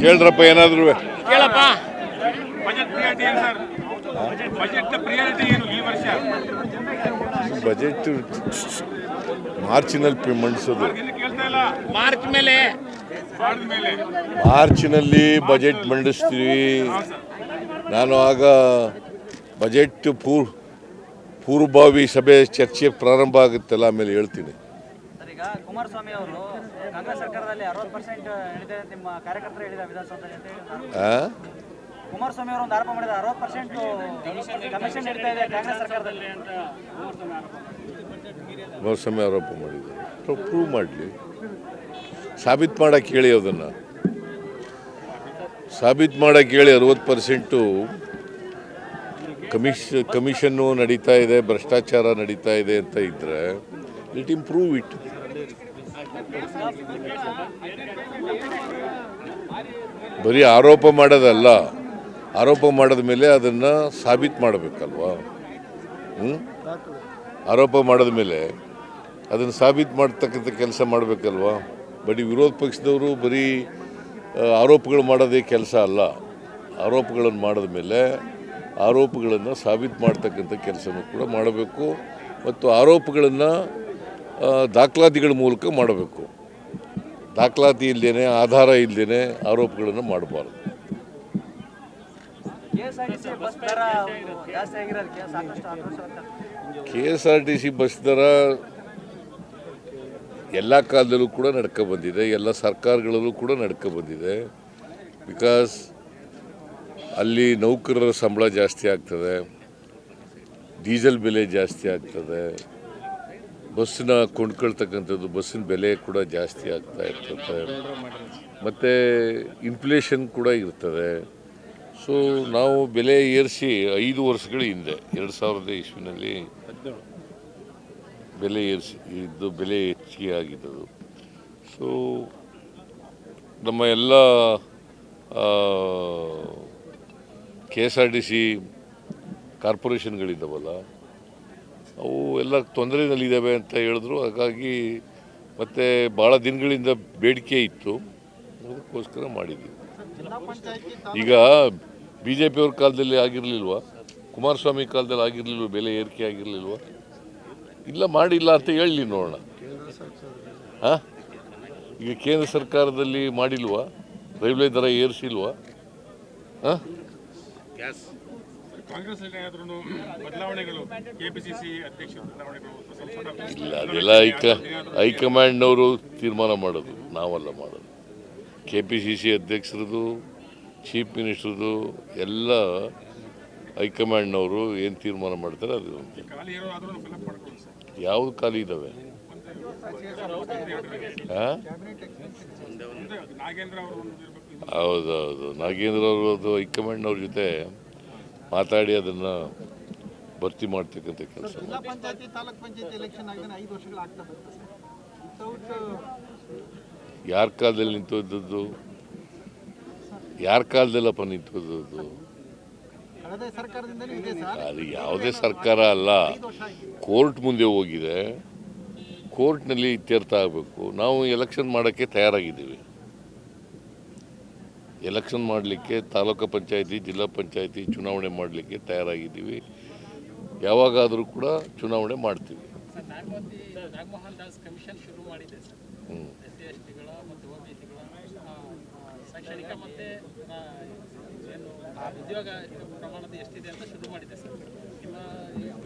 ಕೇಳ್ರಪ್ಪ ಏನಾದರೂ. ಕೇಳಪ್ಪ. ಬಜೆಟ್ ಮಾರ್ಚಿನಲ್ಲಿ ಮಂಡಿಸೋದು. ಮಾರ್ಚ್ ಮೇಲೆ. ಮಾರ್ಚಿನಲ್ಲಿ ಬಜೆಟ್ ಮಂಡಿಸ್ತೀವಿ. ನಾನು ಆಗ ಬಜೆಟ್ ಪೂರ್ ಪೂರ್ವಭಾವಿ ಸಭೆ ಚರ್ಚೆ ಪ್ರಾರಂಭ ಆಗುತ್ತಲ್ಲ ಆಮೇಲೆ ಹೇಳ್ತೀನಿ. ಈಗ ಕುಮಾರಸ್ವಾಮಿ ಅವರು ಕಾಂಗ್ರೆಸ್ ಸರ್ಕಾರದಲ್ಲಿ ಅರವತ್ತು ಪರ್ಸೆಂಟ್ ಹೇಳಿದೆ ನಿಮ್ಮ ಕಾರ್ಯಕರ್ತರು ಹೇಳಿದ ವಿಧಾನಸೌಧದಲ್ಲಿ ಅಂತ? ಕುಮಾರಸ್ವಾಮಿ ಅವರು ಒಂದು ಆರೋಪ ಮಾಡಿದ ಅರವತ್ತು ಪರ್ಸೆಂಟ್ ಕಮಿಷನ್ ನಡೀತಾ ಇದೆ ಕಾಂಗ್ರೆಸ್ ಸರ್ಕಾರದಲ್ಲಿ ಅಂತ ಕುಮಾರಸ್ವಾಮಿ ಆರೋಪ ಮಾಡಿದ್ದಾರೆ. ಪ್ರೂವ್ ಮಾಡಲಿ. ಸಾಬೀತು ಮಾಡಕ್ಕೆ ಹೇಳಿ ಅದನ್ನು. ಸಾಬೀತು ಮಾಡಕ್ಕೆ ಹೇಳಿ ಅರವತ್ತು ಪರ್ಸೆಂಟು ಕಮಿಷ್ ಕಮಿಷನ್ನು ನಡೀತಾ ಇದೆ ಭ್ರಷ್ಟಾಚಾರ ನಡೀತಾ ಇದೆ ಅಂತ ಇದ್ದರೆ ಇಟ್ ಇಂಪ್ರೂವ್ ಇಟ್ ಬರೀ ಆರೋಪ ಮಾಡೋದಲ್ಲ, ಆರೋಪ ಮಾಡಿದ ಮೇಲೆ ಅದನ್ನು ಸಾಬೀತು ಮಾಡಬೇಕಲ್ವಾ? ಹ್ಞೂ ಆರೋಪ ಮಾಡಿದ ಮೇಲೆ ಅದನ್ನು ಸಾಬೀತು ಮಾಡ್ತಕ್ಕಂಥ ಕೆಲಸ ಮಾಡಬೇಕಲ್ವಾ? ಬರೀ ವಿರೋಧ ಪಕ್ಷದವರು ಬರೀ ಆರೋಪಗಳು ಮಾಡೋದೇ ಕೆಲಸ ಅಲ್ಲ. ಆರೋಪಗಳನ್ನು ಮಾಡಿದ ಮೇಲೆ ಆರೋಪಗಳನ್ನು ಸಾಬೀತು ಮಾಡ್ತಕ್ಕಂಥ ಕೆಲಸನೂ ಕೂಡ ಮಾಡಬೇಕು. ಮತ್ತು ಆರೋಪಗಳನ್ನು ದಾಖಲಾತಿಗಳ ಮೂಲಕ ಮಾಡಬೇಕು. ದಾಖಲಾತಿ ಇಲ್ಲದೇ ಆಧಾರ ಇಲ್ಲದೇ ಆರೋಪಗಳನ್ನು ಮಾಡಬಾರ್ದು. K S R T C bus ದರ ಸಾಕಷ್ಟು ಆಕ್ರೋಶ ವ್ಯಕ್ತ K S R T C bus ದರ ಎಲ್ಲ ಕಾಲದಲ್ಲೂ ಕೂಡ ನಡ್ಕೊ ಬಂದಿದೆ ಎಲ್ಲ ಸರ್ಕಾರಗಳಲ್ಲೂ ಕೂಡ ನಡ್ಕೊ ಬಂದಿದೆ. ಬಿಕಾಸ್ ಅಲ್ಲಿ ನೌಕರರ ಸಂಬಳ ಜಾಸ್ತಿ ಆಗ್ತದೆ ಡೀಸೆಲ್ ಬೆಲೆ ಜಾಸ್ತಿ ಆಗ್ತದೆ. ಬಸ್ಸನ್ನ ಕೊಂಡ್ಕೊಳ್ತಕ್ಕಂಥದ್ದು ಬಸ್ಸಿನ ಬೆಲೆ ಕೂಡ ಜಾಸ್ತಿ ಆಗ್ತಾ ಇರ್ತದೆ. ಮತ್ತು ಇನ್ಫ್ಲೇಷನ್ ಕೂಡ ಇರ್ತದೆ. ಸೊ ನಾವು ಬೆಲೆ ಏರಿಸಿ ಐದು ವರ್ಷಗಳ ಹಿಂದೆ, ಎರಡು ಸಾವಿರದ ಇಸ್ವಿನಲ್ಲಿ ಬೆಲೆ ಏರಿಸಿ ಇದ್ದು ಬೆಲೆ ಹೆಚ್ಚಿಗೆ ಆಗಿದ್ದದು. ಸೊ ನಮ್ಮ ಎಲ್ಲ K S R T C ಕಾರ್ಪೊರೇಷನ್ಗಳಿದ್ದಾವಲ್ಲ ಅವು ಎಲ್ಲ ತೊಂದರೆನಲ್ಲಿದ್ದಾವೆ ಅಂತ ಹೇಳಿದ್ರು. ಹಾಗಾಗಿ ಮತ್ತು ಭಾಳ ದಿನಗಳಿಂದ ಬೇಡಿಕೆ ಇತ್ತು. ಅದಕ್ಕೋಸ್ಕರ ಮಾಡಿದ್ವಿ ಈಗ ಬಿ ಜೆ ಪಿಯವ್ರ ಕಾಲದಲ್ಲಿ ಆಗಿರಲಿಲ್ವ? ಕುಮಾರಸ್ವಾಮಿ ಕಾಲದಲ್ಲಿ ಆಗಿರಲಿಲ್ವ? ಬೆಲೆ ಏರಿಕೆ ಆಗಿರಲಿಲ್ವ? ಇಲ್ಲ ಮಾಡಿಲ್ಲ ಅಂತ ಹೇಳಲಿ ನೋಡೋಣ. ಹಾಂ? ಈಗ ಕೇಂದ್ರ ಸರ್ಕಾರದಲ್ಲಿ ಮಾಡಿಲ್ವಾ? ರೈಲ್ವೆ ದರ ಏರಿಸಿಲ್ವ? ಹಾಂ? ಕಾಂಗ್ರೆಸ್ ಬದಲಾವಣೆಗಳು ಕೆಪಿಸಿಸಿ ಅಧ್ಯಕ್ಷರ ಬದಲಾವಣೆಗಳು ಸ್ವಲ್ಪ ಸ್ವಲ್ಪ ಇಲ್ಲ ಅದೆಲ್ಲ ಹೈಕ ಹೈಕಮಾಂಡ್ನವರು ತೀರ್ಮಾನ ಮಾಡೋದು ನಾವಲ್ಲ ಮಾಡೋದು. ಕೆ ಪಿ ಸಿ ಸಿ ಅಧ್ಯಕ್ಷರದು ಚೀಫ್ ಮಿನಿಸ್ಟ್ರದು ಎಲ್ಲ ಹೈಕಮಾಂಡ್ನವರು ಏನು ತೀರ್ಮಾನ ಮಾಡ್ತಾರೆ ಅದು. ಯಾವುದು ಖಾಲಿ ಇದ್ದಾವೆ ಹೌದೌದು ನಾಗೇಂದ್ರ ಅವರು ಅದು ಹೈಕಮಾಂಡ್ನವ್ರ ಜೊತೆ ಮಾತಾಡಿ ಅದನ್ನು ಭರ್ತಿ ಮಾಡ್ತಕ್ಕಂಥ ಕೆಲಸ. ಯಾರ ಕಾಲದಲ್ಲಿ ನಿಂತೋದದ್ದು ಯಾರ ಕಾಲದಲ್ಲಪ್ಪ ನಿಂತೋದದ್ದು ಅದು ಯಾವುದೇ ಸರ್ಕಾರ ಅಲ್ಲ. ಕೋರ್ಟ್ ಮುಂದೆ ಹೋಗಿದೆ. ಕೋರ್ಟ್ನಲ್ಲಿ ಇತ್ಯರ್ಥ ಆಗಬೇಕು. ನಾವು ಎಲೆಕ್ಷನ್ ಮಾಡೋಕ್ಕೆ ತಯಾರಾಗಿದ್ದೀವಿ. ಎಲೆಕ್ಷನ್ ಮಾಡಲಿಕ್ಕೆ ತಾಲೂಕು ಪಂಚಾಯಿತಿ ಜಿಲ್ಲಾ ಪಂಚಾಯಿತಿ ಚುನಾವಣೆ ಮಾಡಲಿಕ್ಕೆ ತಯಾರಾಗಿದ್ದೀವಿ. ಯಾವಾಗಾದರೂ ಕೂಡ ಚುನಾವಣೆ ಮಾಡ್ತೀವಿ.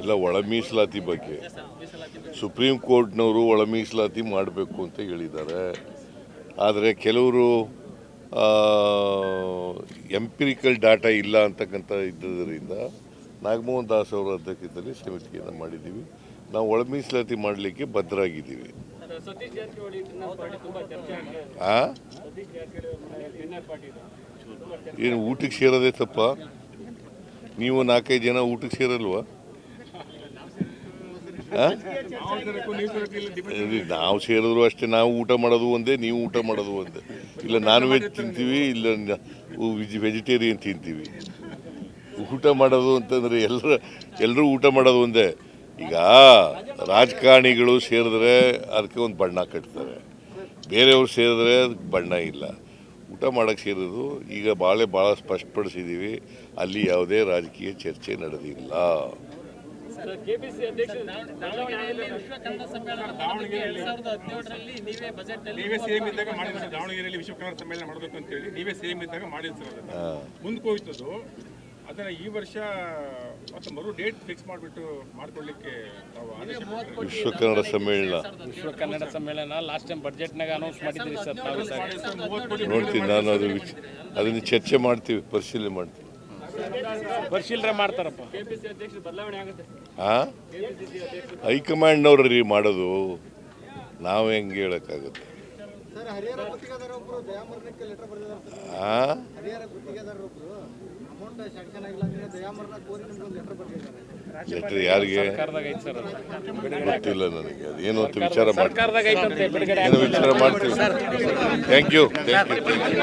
ಎಲ್ಲ ಒಳಮೀಸಲಾತಿ ಬಗ್ಗೆ. ಮೀಸಲಾತಿ ಬಗ್ಗೆ. ಸುಪ್ರೀಂ ಕೋರ್ಟ್ನವರು ಒಳ ಮೀಸಲಾತಿ ಮಾಡಬೇಕು ಅಂತ ಹೇಳಿದ್ದಾರೆ. ಆದರೆ ಕೆಲವರು ಎಂಪಿರಿಕಲ್ ಡಾಟಾ ಇಲ್ಲ ಅಂತಕ್ಕಂಥ ಇದ್ದುದರಿಂದ ನಾಗಮೋಹನ್ ದಾಸ್ ಅವರ ಅಧ್ಯಕ್ಷತೆಯಲ್ಲಿ ಸಮಿತಿಯನ್ನು ಮಾಡಿದ್ದೀವಿ. ನಾವು ಒಳ ಮೀಸಲಾತಿ ಮಾಡಲಿಕ್ಕೆ ಬದ್ಧರಾಗಿದ್ದೀವಿ. ಏನು ಊಟಕ್ಕೆ ಸೇರೋದೇ ತಪ್ಪ? ನೀವು ನಾಲ್ಕೈದು ಜನ ಊಟಕ್ಕೆ ಸೇರಲ್ವಾ? ನಾವು ಸೇರಿದ್ರು ಅಷ್ಟೇ, ನಾವು ಊಟ ಮಾಡೋದು ಒಂದೇ, ನೀವು ಊಟ ಮಾಡೋದು ಒಂದೇ. ಇಲ್ಲ, ನಾನ್ ವೆಜ್ ತಿಂತೀವಿ, ಇಲ್ಲ ವೆಜಿಟೇರಿಯನ್ ತಿಂತೀವಿ. ಊಟ ಮಾಡೋದು ಅಂತಂದ್ರೆ ಎಲ್ಲರೂ ಎಲ್ಲರೂ ಊಟ ಮಾಡೋದು ಒಂದೇ. ಈಗ ರಾಜಕಾರಣಿಗಳು ಸೇರಿದ್ರೆ ಅದಕ್ಕೆ ಒಂದು ಬಣ್ಣ ಕಟ್ತಾರೆ. ಬೇರೆಯವ್ರು ಸೇರಿದ್ರೆ ಅದಕ್ಕೆ ಬಣ್ಣ ಇಲ್ಲ. ಊಟ ಮಾಡೋಕ್ಕೆ ಸೇರೋದು ಈಗ ಭಾಳ ಭಾಳ ಸ್ಪಷ್ಟಪಡಿಸಿದ್ದೀವಿ. ಅಲ್ಲಿ ಯಾವುದೇ ರಾಜಕೀಯ ಚರ್ಚೆ ನಡೆದಿಲ್ಲ. ಕೆಪಿಸಿ ಅಧ್ಯಕ್ಷ ದಾವಣಗೆರೆಯಲ್ಲಿ ವಿಶ್ವ ಕನ್ನಡ ಸಮ್ಮೇಳನ ದಾವಣಗೆರೆಯಲ್ಲಿ ಸಾವಿರದ ಹದಿನೇಳರಲ್ಲಿ ನೀವೇ ಬಜೆಟ್ ನೀವೇ ಸೇಮ್ ಇದ್ದಾಗ ಮಾಡಿದ್ರು ಸರ್ ದಾವಣಗೆರೆಯಲ್ಲಿ ವಿಶ್ವ ಕನ್ನಡ ಸಮ್ಮೇಳನ ಮಾಡಬೇಕು ಅಂತ ಹೇಳಿ ನೀವೇ ಸೇಮ್ ಇದ್ದಾಗ ಮಾಡಿದ್ರು ಸರ್ ಮುಂದಕ್ಕೆ ಹೋಯ್ತದು ಅದನ್ನ ಈ ವರ್ಷ ಮತ್ತೆ ಮರು ಡೇಟ್ ಫಿಕ್ಸ್ ಮಾಡಿಬಿಟ್ಟು ಮಾಡ್ಕೊಳ್ಳಿಕ್ಕೆ ವಿಶ್ವ ಕನ್ನಡ ಸಮ್ಮೇಳನ. ವಿಶ್ವ ಕನ್ನಡ ಸಮ್ಮೇಳನ ಲಾಸ್ಟ್ ಟೈಮ್ ಬಜೆಟ್ನಾಗ ಅನೌನ್ಸ್ ಮಾಡಿದ್ರಿ ಸರ್ ನೋಡ್ತೀನಿ ನಾನು ಅದು ಅದನ್ನು ಚರ್ಚೆ ಮಾಡ್ತೀವಿ ಪರಿಶೀಲನೆ ಮಾಡ್ತೀವಿ. ಪರಿಶೀಲನೆ ಮಾಡ್ತಾರಪ್ಪ. ಆ? ಹೈಕಮಾಂಡ್ನವ್ರು ರೀ ಮಾಡೋದು ನಾವು ಹೆಂಗೆ ಹೇಳಕ್ಕಾಗುತ್ತೆ? ದಯಾಮರಣಕ್ಕೆ ಲೆಟರ್ ಯಾರಿಗೆ? ಗೊತ್ತಿಲ್ಲ ನನಗೆ ಅದೇನು ಅಂತ ವಿಚಾರ ಮಾಡ್ತೀವಿ ಏನೋ ವಿಚಾರ ಮಾಡ್ತೀವಿ? Thank you thank you thank you